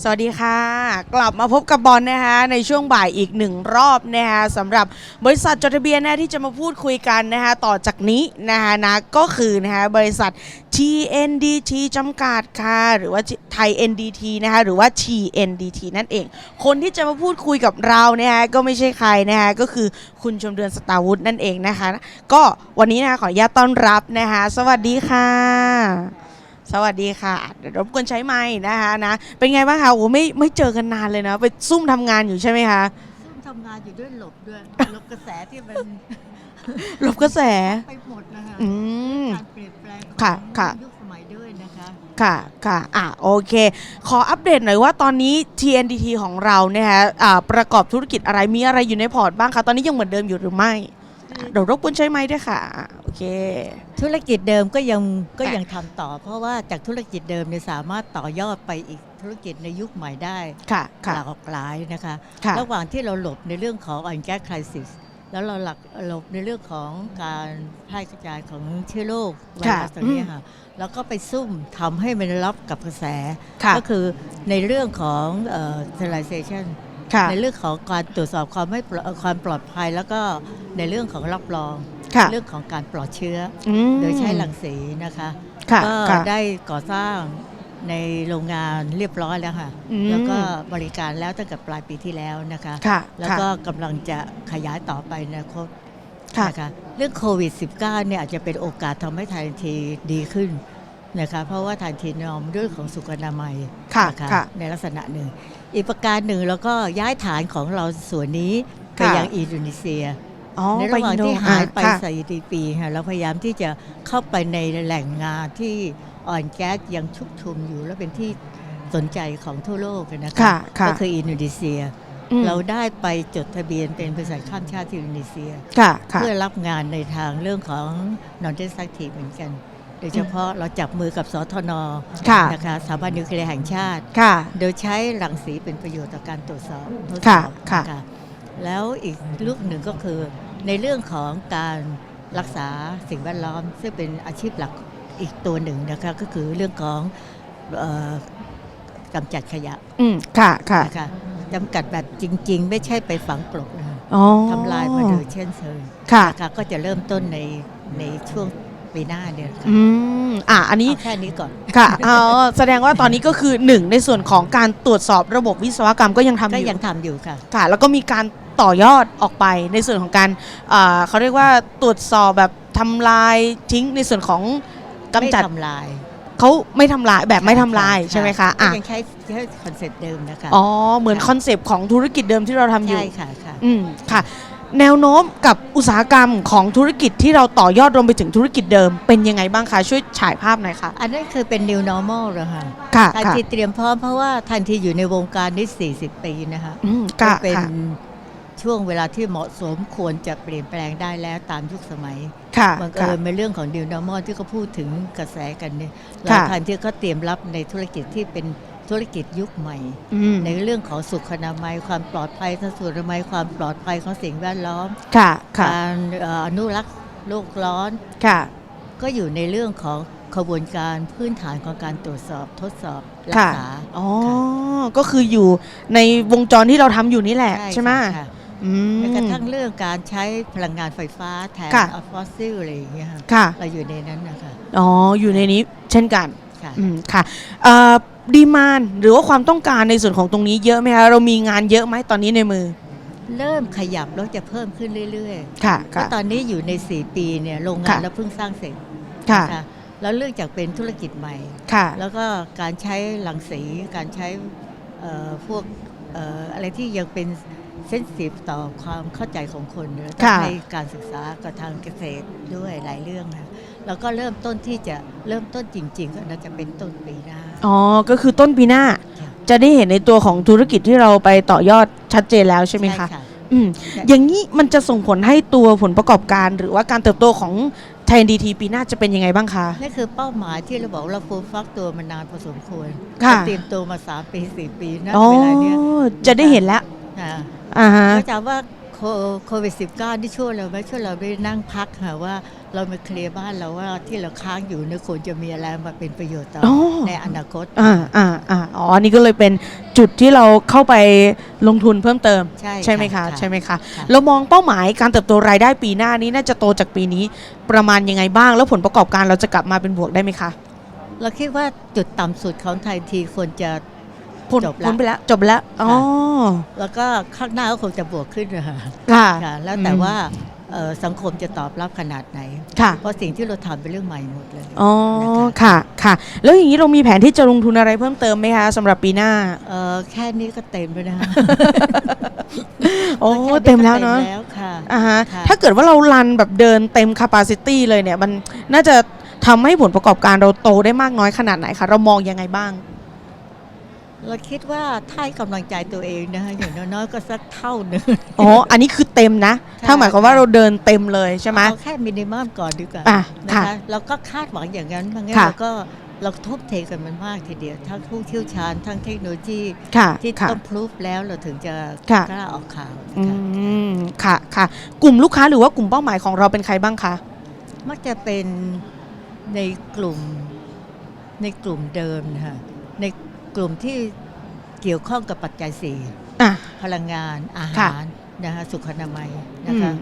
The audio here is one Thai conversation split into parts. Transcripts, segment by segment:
สวัสดีค่ะ กลับมาพบกับบอลนะคะในช่วงบ่ายอีกหนึ่งรอบนะคะสำหรับบริษัทจดทะเบียนนะที่จะมาพูดคุยกันนะคะต่อจากนี้นะคะนะก็คือนะคะบริษัท TNDT จำกัดค่ะหรือว่าไทย NDT นะคะหรือว่า TNDT นั่นเอง คนที่จะมาพูดคุยกับเราเนี่ยก็ไม่ใช่ใครนะคะก็คือคุณชมเดือนสตาวุฒินั่นเองนะคะ ก็วันนี้นะคะขออนุญาตต้อนรับนะคะสวัสดีค่ะ สวัสดีค่ะเดี๋ยวรบกวนใช้ไม้นะคะนะเป็นไงบ้างคะโอ้ไม่ไม่เจอกันนานเลยนะไปซุ่มทำงานอยู่ใช่ไหมคะซึ่งทำงานอยู่ด้วยหลบด้วยหลบกระแสที่มันหลบกระแสไปหมดนะคะอืมการเปลี่ยนแปลงของค่ะค่ะยุคสมัยด้วยนะคะค่ะค่ะอะโอเค ขออัปเดตหน่อยว่าตอนนี้ TNDT ของเราเนี่ยฮะอ่าประกอบธุรกิจอะไรมีอะไรอยู่ในพอร์ตบ้างคะตอนนี้ยังเหมือนเดิมอยู่หรือไม่อะเดี๋ยวรบกวนใช้ไม้ด้วยค่ะอะโอ เค ธุรกิจเดิมก็ยังก็ค่ะยังทำต่อ เพราะว่าจากธุรกิจเดิมเนี่ยสามารถต่อยอดไปอีกธุรกิจในยุคใหม่ได้ค่ะค่ะหลากหลายนะคะ ค่ะ ระหว่างที่เราหลบในเรื่องของอ l นแก๊สคริสิสแล้วเราหลักหลบในเรื่องของการแพร่กระจายของเชื้อโรคไวรัสค่ะตัวเนี้ยค่ะแล้วก็ไปซุ่มทำให้มันรับกับกระแส ค่ะ ก็คือในเรื่องของเอ่อ sterilization ค่ะ ในเรื่องของการตรวจสอบความไม่ปลอดเอ่อความปลอดภัยแล้วก็ในเรื่องของรับรอง ค่ะเรื่องของการปลอดเชื้ออือมโดยใช้รังสีนะคะค่ะก็ค่ะ ได้ก่อสร้างในโรงงานเรียบร้อยแล้วค่ะ อืม แล้วก็บริการแล้วตั้งแต่ปลายปีที่แล้วนะคะ ค่ะแล้วก็กำลังจะขยายต่อไปในอนาคตค่ะ นะคะเรื่องโควิด -19 เนี่ยอาจจะเป็นโอกาสทำให้ทันทีดีขึ้นนะคะเพราะว่าทันทีนอมเรื่องของสุขอนามัย ค่ะนะคะค่ะ ในลักษณะหนึ่ง อีกประการหนึ่งแล้วก็ย้ายฐานของเราส่วนนี้ไปค่ะยังอินโดนีเซีย อ๋อในระหว่างอินโดที่หายไปอะสถิปีค่ะเราพยายามที่จะเข้าไปในแหล่งงานที่อ่อนแก๊สยังชุกชุมอยู่และเป็นที่สนใจของทั่วโลกนะค่ะคะค่ะก็คืออินโดนีเซียอืมเราได้ไปจดทะเบียนเป็นบริษัทข้ามชาติที่อินโดนีเซียค่ะค่ะเพื่อรับงานในทางเรื่องของ non destructive เหมือนกัน โดยเฉพาะเราจับมือกับสทนค่ะนะคะสถาบันนิวเคลียร์แห่งชาติค่ะโดยใช้รังสีเป็นประโยชน์ต่อการตรวจสอบทดสค่ะอบค่ะน แล้วอีกลูกหนึ่งก็คือ ในเรื่องของการรักษาสิ่งแวดล้อม ซึ่งเป็นอาชีพหลักอีกตัวหนึ่งนะคะก็คือเรื่องของเออกำจัดขยะอืมค่ะค่ะ นะคะจำกัดแบบจริง ๆ ไม่ใช่ไปฝังกลบนะคะอ๋อทำลายมาโดยเช่นเคยค่ะ นะคะก็จะเริ่มต้นในในช่วงปีหน้าเนี่ยค่ะอืม อะ อันนี้ เอาแค่นี้ก่อน ค่ะ เอาแสดงว่าตอนนี้ก็คือหนึ่งในส่วนของการตรวจสอบระบบวิศวกรรมก็ยังทำอก็ยู่ยังทำอยู่ค่ะ ค่ะ แล้วก็มีการ ต่อยอดออกไปในส่วนของการอ่าเขาเรียกว่าตรวจสอบแบบทำลายทิ้งในส่วนของกำจัดไม่ทำลายเขาไม่ทำลายแบบไม่ทำลายใช่ไหมคะก็อะยังใช้ใช้คอนเซ็ปต์เดิมนะคะอ๋อเหมือนค่ะคอนเซปต์ของธุรกิจเดิมที่เราทำอยู่ใช่ค่ะค่ะอืมค่ะ แนวโน้มกับอุตสาหกรรมของธุรกิจที่เราต่อยอดรวมไปถึงธุรกิจเดิม เป็นยังไงบ้างคะช่วยฉายภาพหน่อยค่ะ อันนั้นคือเป็น new normal แล้วค่ะค่ะทันค่ะทีเตรียมพร้อมเพราะว่าทันทีอยู่ในวงการนี้40 ปีนะคะอืมก็ค่ะเป็นค่ะ ช่วงเวลาที่เหมาะสมควรจะเปลี่ยนแปลงได้แล้วตามยุคสมัยค่ะบังค่ะเอิญเป็นเรื่องของ new normal ที่เขาพูดถึงกระแสกันเนี่ยเราค่ะทันที่เขาเตรียมรับในธุรกิจที่เป็นธุรกิจยุคใหม่อืมในเรื่องของสุขอนามัย ความปลอดภัยทางสุขอนามัยความปลอดภัยของสิ่งแวดล้อมค่ะค่ะการเอ่ออนุรักษ์โลกร้อนค่ะก็อยู่ในเรื่องของขบวนการพื้นฐานของการตรวจสอบทดสอบรัค่ะษาอ๋อก็คืออยู่ในวงจรที่เราทำอยู่นี่แหละใช่ไหมค่ะ อืม แม้กระทั่งเรื่องการใช้พลังงานไฟฟ้าแทนค่ะ ฟอสซิลอะไรอย่างเงี้ยค่ะค่ะ เราอยู่ในนั้นนะคะอ๋อ อยู่ในนี้เช่นกัน ค่ะ อืม ค่ะเอ่อดีมานหรือว่าความต้องการในส่วนของตรงนี้เยอะไหมคะ เรามีงานเยอะไหมตอนนี้ในมือ เริ่มขยับแล้วจะเพิ่มขึ้นเรื่อยค่ะๆค่ะก็ตอนนี้อยู่ใน 4 ปีเนี่ยโรงงานค่ะ เราเพิ่งสร้างเสร็จค่ะนะคะแล้วเรื่องจากเป็นธุรกิจใหม่ ค่ะ แล้วก็การใช้รังสีการใช้เอ่อพวกเอ่ออะไรที่ยังเป็น เซนซิทีฟต่อความเข้าใจของคนเนี่ยต้องค่ะ ให้การศึกษากับทางเกษตรด้วยหลายเรื่องนะแล้วก็เริ่มต้นที่จะเริ่มต้นจริง ๆ ก็น่าจะเป็นต้นปีหน้าอ๋อ ก็คือต้นปีหน้า ค่ะจะได้เห็นในตัวของธุรกิจที่เราไปต่อยอดชัดเจนแล้วใช่ไหมคะอืมอย่างนี้มันจะส่งผลให้ตัวผลประกอบการ หรือว่าการเติบโตของไทยดีทีปีหน้าจะเป็นยังไงบ้างคะ นั่นคือเป้าหมายที่เราบอกว่าเราฟูมฟักตัวมานานพอสมควรค่ะ เราเตรียมตัวมา3ปี4ปีนะอ๋อเวลาเนี้ยจะได้เห็นแล้วอ่า อ่าฮะ ก็จะว่าโคโควิด -19 ที่ช่วยเราไหมช่วยเราได้นั่งพักค่ะว่าเรามาเคลียร์บ้านเราว่าที่เราค้างอยู่เนี่ยควรจะมีอะไรมาเป็นประโยชน์ต่ออ๋อในอนาคตอ่าอ่าอ่าอ๋ออันนี่ก็เลยเป็นจุดที่เราเข้าไปลงทุนเพิ่มเติม ใช่ใช่ไหมคะค่ะใช่ไหมคะ ค่ะ เรามองเป้าหมายการเติบโตรายได้ปีหน้านี้น่าจะโตจากปีนี้ประมาณยังไงบ้าง แล้วผลประกอบการเราจะกลับมาเป็นบวกได้ไหมคะ เราคิดว่าจุดต่ำสุดของไทยทีควรจะ พ้นจบละพ้นไปแล้ว จบไปแล้วอ๋อแล้วก็ข้างหน้าก็คงจะบวกขึ้นนะคะค่ะค่ะแล้วแต่อืมว่าเอ่อสังคมจะตอบรับขนาดไหนค่ะเพราะสิ่งที่เราทำเป็นเรื่องใหม่หมดเลย อ๋อนะคะค่ะ ค่ะ แล้วอย่างนี้เรามีแผนที่จะลงทุนอะไรเพิ่มเติมไหมคะสำหรับปีหน้า เอ่อแค่นี้ก็เต็มแล้วนะคะโอ้แค่นี้ก็เต็มแล้วเนาะต็มแล้วค่ะอ่าฮะค่ะถ้าเกิดว่าเรารันแบบเดินเต็ม capacity เลยเนี่ย มันน่าจะทำให้ผลประกอบการเราโตได้มากน้อยขนาดไหนคะ เรามองยังไงบ้าง เราคิดว่าถ้าให้กำลังใจตัวเองนะคะอย่างน้อยๆก็สักเท่าหนึ่ง อ๋อ อันนี้คือเต็มนะค่ะถ้าหมายความว่าเราเดินเต็มเลยใช่ไหม เอาแค่มินิมัมก่อนดีกว่าอะนะค่ะคะเราก็คาดหวังอย่างนั้นบางงั้นค่ะ เราก็เราทุ่มเทกันมันมากทีเดียว ทั้งผู้เชี่ยวชาญทั้งเทคโนโลยีค่ะ ที่ค่ะ ต้องพรูฟแล้วเราถึงจะค่ะ กล้าออกข่าวอืค่ะม ค่ะ ค่ะ กลุ่มลูกค้าหรือว่ากลุ่มเป้าหมายของเราเป็นใครบ้างคะ มักจะเป็นในกลุ่มในกลุ่มเดิมนะคะใน กลุ่มที่เกี่ยวข้องกับปัจจัยสี่อะ พลังงานอาค่ะหารนะคะสุขอนามัยอืนะคะม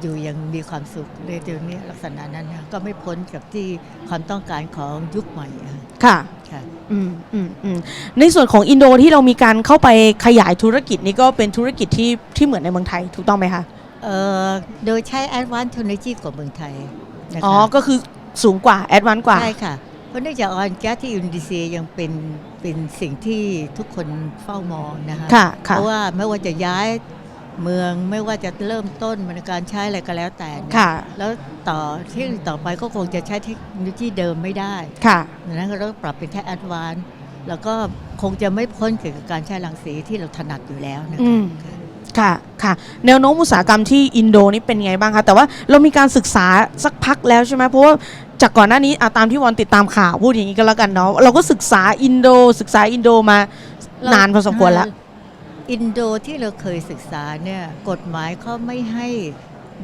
อยู่อยังมีความสุขในเดี๋ยวนี้ลักษณะนั้นนะก็ไม่พ้นกับที่ความต้องการของยุคใหม่อะค่ะ ค่ะ อืมอืมอืมในส่วนของอินโดที่เรามีการเข้าไปขยายธุรกิจนี่ก็เป็นธุรกิจที่ที่เหมือนในเมืองไทยถูกต้องไหมคะ เอ่อโดยใช้ Advanced Technology กว่าเมืองไทยนะคะอ๋อ ก็คือสูงกว่าแอดวานซ์กว่า ใช่ค่ะ เพราะเนื่องจากออนแก๊สที่อินโดนีเซียยังเป็นเป็นสิ่งที่ทุกคนเฝ้ามองนะคะค่ะค่ะเพราะว่าไม่ว่าจะย้ายเมืองไม่ว่าจะเริ่มต้นในการใช้อะไรก็แล้วแต่เนี่ยค่ะ แล้วต่อที่ต่อไปก็คงจะใช้เทคโนโลยีเดิมไม่ได้ค่ะ ดังนั้นเราต้องปรับเป็นแค่แอดวานซ์แล้วก็คงจะไม่พ้นเกี่ยวกับการใช้รังสีที่เราถนัดอยู่แล้วนะอืคะม ค่ะ ค่ะ แนวโน้มอุตสาหกรรมที่อินโดนี่เป็นไงบ้างคะแต่ว่าเรามีการศึกษาสักพักแล้วใช่ไหมเพราะว่าจากก่อนหน้านี้อะตามที่วอนติดตามข่าวพูดอย่างนี้ก็แล้วกันเนาะเราก็ศึกษาอินโดศึกษาอินโดมานานพอสมควรแล้ว อินโดที่เราเคยศึกษาเนี่ยกฎหมายเขาไม่ให้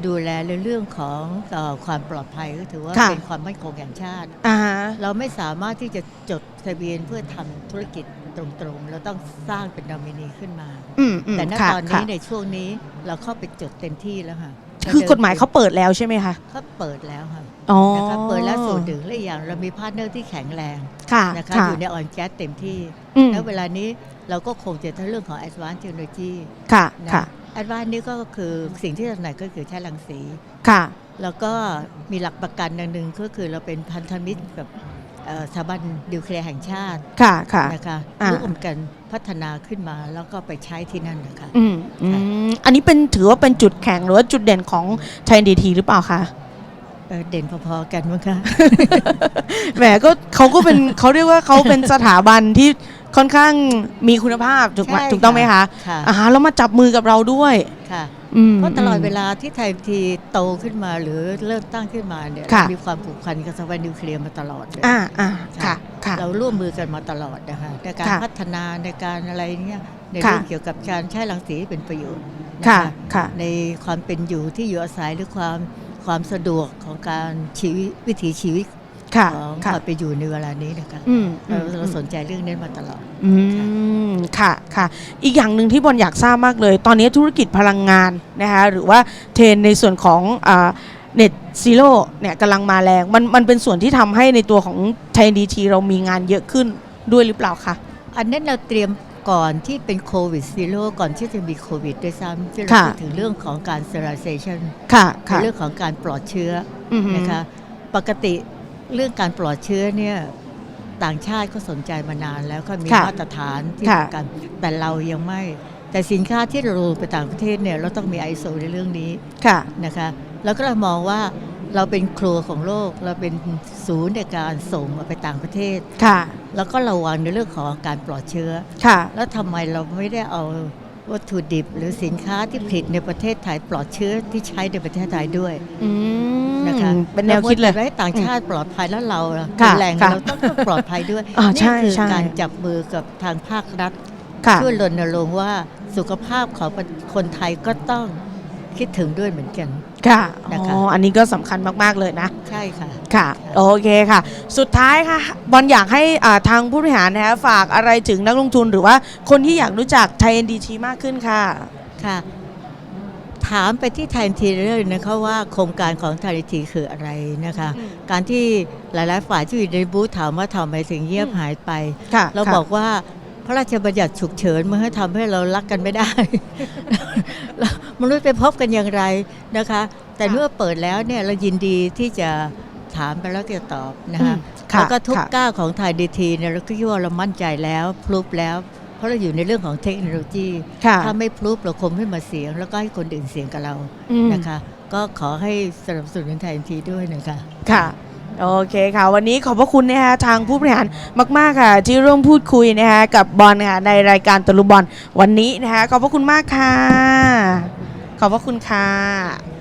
ดูแลในเรื่องของเออความปลอดภัยก็ถือว่าค่ะ เป็นความมั่นคงแห่งชาติ อ่าฮะ เราไม่สามารถที่จะจดทะเบียนเพื่อทำธุรกิจ ตรงๆ เราต้องสร้างเป็นดอมินีขึ้นมา อืมอืมแต่ณค่ะตอนค่ะนี้ในช่วงนี้เราเข้าไปจดเต็มที่แล้วค่ะคือกฎหมายเขาเปิดแล้วใช่ไหมคะเขาเปิดแล้วค่ะอ๋อนะคะเปิดแล้วส่วนหนึ่งและอีกอย่างเรามีพาร์ทเนอร์ที่แข็งแรงค่ะนะคะค่ะอยู่ในออนแก๊สเต็มที่ อืมแล้วเวลานี้เราก็คงจะทั้งเรื่องของ Advanced Technology ค่ะนะ ค่ะ Advanced นี่ก็คือสิ่งที่จำหน่ายก็คือใช้รังสี ค่ะ แล้วก็มีหลักประกันอย่างหนึ่งก็คือเราเป็นพันธมิตรกับ เอ่อสถาบันดิวเคลียร์แห่งชาติค่ะค่ะ นะคะอ่า ร่วมกันพัฒนาขึ้นมาแล้วก็ไปใช้ที่นั่นนะคะ อืมอืมอันนี้เป็นถือว่าเป็นจุดแข็งหรือว่าจุดเด่นของไทยดีทีหรือเปล่าคะเอ่อเด่นพอๆกันมั้งคะ แหมก็เขาก็เป็นเขาเรียกว่าเขาเป็นสถาบันที่ค่อนข้างมีคุณภาพถูกไหมใช่ถูกต้องไหมคะค่ะ อ่าแล้วมาจับมือกับเราด้วย ค่ะอืม เพราะตลอดมเวลาที่ไทยทีโตขึ้นมาหรือเริ่มตั้งขึ้นมาเนี่ยค่ะ มีความผูกพันกับสถาบันนิวเคลียร์มาตลอดเลย อ่าอ่าค่ะ ค่ะ เราร่วมมือกันมาตลอดนะคะในการค่ะพัฒนาในการอะไรเนี่ยในค่ะเรื่องเกี่ยวกับการใช้รังสีให้เป็นประโยชน์นค่ะ ค่ะ ในความเป็นอยู่ที่อยู่อาศัยหรือความความสะดวกของการชีวิตวิถีชีวิตค่ะ ของค่ะความเป็นอยู่ในเวลานี้นะคะอืมเราอืมเราสนใจเรื่องนี้มาตลอด อืม ค่ะค่ะอีกอย่างหนึ่งที่บอลอยากทราบมากเลย ตอนนี้ธุรกิจพลังงานนะคะหรือว่าเทรนด์ในส่วนของเน็ตซีโร่เนี่ยกำลังมาแรงมันมันเป็นส่วนที่ทำให้ในตัวของไทยดีทีเรามีงานเยอะขึ้นด้วยหรือเปล่าคะอันนั้นเราเตรียมก่อนที่เป็นโควิดซีโร่ก่อนที่จะมีโควิดด้วยซ้ำที่เราค่ะพูดถึงเรื่องของการ sterilization ค่ะในค่ะเรื่องของการปลอดเชื้ออือฮึนะคะปกติเรื่องการปลอดเชื้อเนี่ย ต่างชาติก็สนใจมานานแล้วก็มีค่ะมาตรฐานที่ค่ะ เหมือนกัน แต่เรายังไม่ แต่สินค้าที่เราลงไปต่างประเทศเนี่ยเราต้องมี ISO ในเรื่องนี้ค่ะ นะคะแล้วก็เรามองว่าเราเป็นครัวของโลก เราเป็นศูนย์ในการส่งออกไปต่างประเทศ ค่ะ แล้วก็ระวังในเรื่องของการปลอดเชื้อ ค่ะ แล้วทำไมเราไม่ได้เอา วัตถุดิบหรือสินค้าที่ผลิตในประเทศไทยปลอดเชื้อที่ใช้ในประเทศไทยด้วยอืมนะคะเป็นแนวคิดเลยรามัวแต่ให้ต่างชาติปลอดภัยแล้วเราล่ะค่ะเป็นแหล่งค่ะเราต้องปลอดภัยด้วยอ่าใช่นี่คือใช่การจับมือกับทางภาครัฐค่ะช่วยรณรงค์ว่าสุขภาพของคนไทยก็ต้อง คิดถึงด้วยเหมือนกัน ค่ะนะคะ อ๋ออันนี้ก็สำคัญมาก ๆ เลยนะ ใช่ค่ะ ค่ะ โอเคค่ะ สุดท้ายค่ะ บอลอยากให้อ่าทางผู้บริหารนะคะฝากอะไรถึงนักลงทุนหรือว่าคนที่อยากรู้จักไทย NDT มากขึ้นค่ะ ค่ะ ถามไปที่ไทยทีเลยนะคะว่าโครงการของไทยทีคืออะไรนะคะ อืม การที่หลาย ๆ ฝ่ายที่อยู่ในบูธถามว่าทำไมถึงเงียบอืมหายไป ค่ะเราค่ะ บอกว่า พระราชบัญญัติฉุกเฉินมันให้ทำให้เรารักกันไม่ได้แล้วมนุษย์ไปพบกันอย่างไรนะคะ แต่ค่ะเมื่อเปิดแล้วเนี่ยเรายินดีที่จะถามไปแล้วจะตอบนะคะอืมค่ะแล้วก็ทุกค่ะก้าวของไทยดีทีเนี่ยเราก็คิดว่าเรามั่นใจแล้วพลุบแล้ว เพราะเราอยู่ในเรื่องของเทคโนโลยีค่ะถ้าไม่พลุบเราคงไม่มาเสียง แล้วก็ให้คนอื่นเสียงกับเราอืมนะคะ ก็ขอให้สนับสนุนไทยทีด้วยนะคะค่ะ โอเคค่ะ วันนี้ขอบพระคุณนะคะทางผู้บริหารมาก ๆ ค่ะ ที่ร่วมพูดคุยนะคะกับบอลค่ะในรายการตะลุบอลวันนี้นะคะขอบพระคุณมากค่ะ ขอบพระคุณค่ะ